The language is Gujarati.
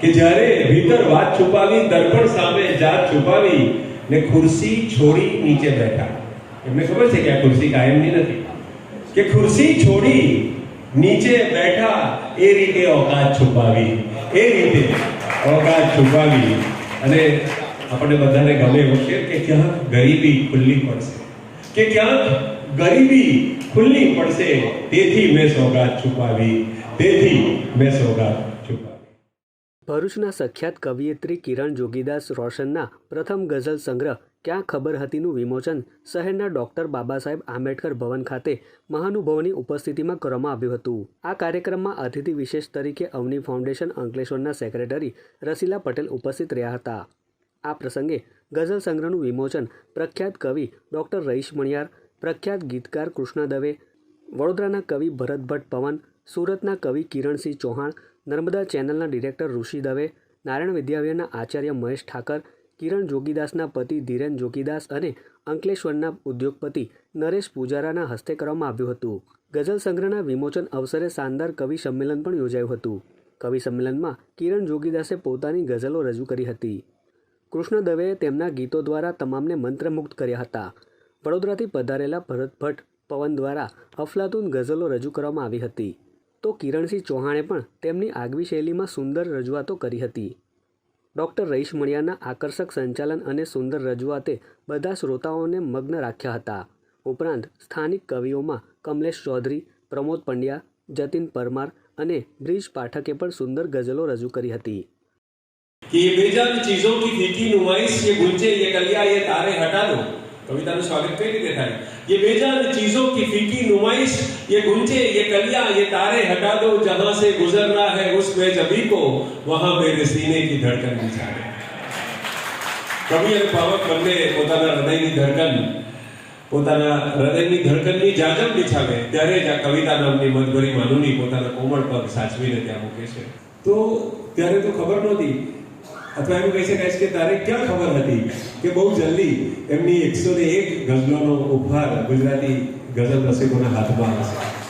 કે જ્યારે ભીતર વાત છુપાવી, દર્પણ સામે જાત છુપાવી ને ખુરશી છોડી નીચે બેઠા. એમને ખબર છે કે આ ખુરશી કાયમની નથી? કે ખુરશી છોડી નીચે બેઠા એ રીતે ઓકાત છુપાવી, એ રીતે ઓકાત છુપાવી. અને આપણને બધાને ગમે એવું છે કે ક્યાંક ગરીબી ખુલ્લી પડશે. કે ક્યાંક ગરીબી ખુલ્લી પડશે, તેથી મેં સોગાત છુપાવી, તેથી મેં સોગાત ભરૂચના સખ્યાત કવિયત્રી કિરણ જોગીદાસ રોશનના પ્રથમ ગઝલ સંગ્રહ ક્યાં ખબર હતીનું વિમોચન શહેરના ડોક્ટર બાબા સાહેબ આંબેડકર ભવન ખાતે મહાનુભાવોની ઉપસ્થિતિમાં કરવામાં આવ્યું હતું. આ કાર્યક્રમમાં અતિથિ વિશેષ તરીકે અવની ફાઉન્ડેશન અંકલેશ્વરના સેક્રેટરી રસીલા પટેલ ઉપસ્થિત રહ્યા હતા. આ પ્રસંગે ગઝલ સંગ્રહનું વિમોચન પ્રખ્યાત કવિ ડૉક્ટર રહીશ મણિયાર, પ્રખ્યાત ગીતકાર કૃષ્ણ દવે, વડોદરાના કવિ ભરત ભટ્ટ પવન, સુરતના કવિ કિરણસિંહ ચૌહાણ નર્મદા ચેનલના ડિરેક્ટર ઋષિ દવે, નારાયણ વિદ્યાલયના આચાર્ય મહેશ ઠાકર, કિરણ જોગીદાસના પતિ ધીરેન જોગીદાસ અને અંકલેશ્વરના ઉદ્યોગપતિ નરેશ પૂજારાના હસ્તે કરવામાં આવ્યું હતું. ગઝલ સંગ્રહના વિમોચન અવસરે શાનદાર કવિ સંમેલન પણ યોજાયું હતું. કવિ સંમેલનમાં કિરણ જોગીદાસે પોતાની ગઝલો રજૂ કરી હતી. કૃષ્ણ દવેએ તેમના ગીતો દ્વારા તમામને મંત્રમુગ્ધ કર્યા હતા. વડોદરાથી પધારેલા ભરત ભટ્ટ પવન દ્વારા અફલાતુન ગઝલો રજૂ કરવામાં આવી હતી. તો કિરણસિંહ ચૌહાણે પણ તેમની આગવી શૈલીમાં સુંદર રજૂઆતો કરી હતી ડૉક્ટર રહીશ મણિયાના આકર્ષક સંચાલન અને સુંદર રજૂઆતે બધા શ્રોતાઓને મગ્ન રાખ્યા હતા ઉપરાંત સ્થાનિક કવિઓમાં કમલેશ ચૌધરી પ્રમોદ પંડ્યા જતીન પરમાર અને બ્રિજ પાઠકે પણ સુંદર ગઝલો રજૂ કરી હતી कि ये बेजान चीजों की फीकी नुमाइश ये गुंजे ये कलिया ये तारे हटा दो कविता में स्वागत कई રીતે થાય ये बेजान चीजों की फीकी नुमाइश, ये गुंजे, ये कलिया, ये तारे हटा दो, जहां से गुजरना है उस बेजबी को, वहां मेरे सीने की धड़कन बिछाड़े કવિ અને પાવક બંને પોતાના હૃદયની ધડકન, પોતાના હૃદયની ધડકનની જાજમ બિછાવે, ત્યારે જ આ કવિતા નામની મધભરી માનુની પોતાના કોમળ પગ સાચવીને ત્યાં મૂકે છે। તો ત્યારે તો ખબર નહોતી, અથવા એમ કહી શકાય કે તારે ક્યાં ખબર હતી? કે બહુ જલ્દી એમની એકસો ને એક ગઝલોનો ઉપહાર ગુજરાતી ગઝલ રસિકોના હાથમાં હશે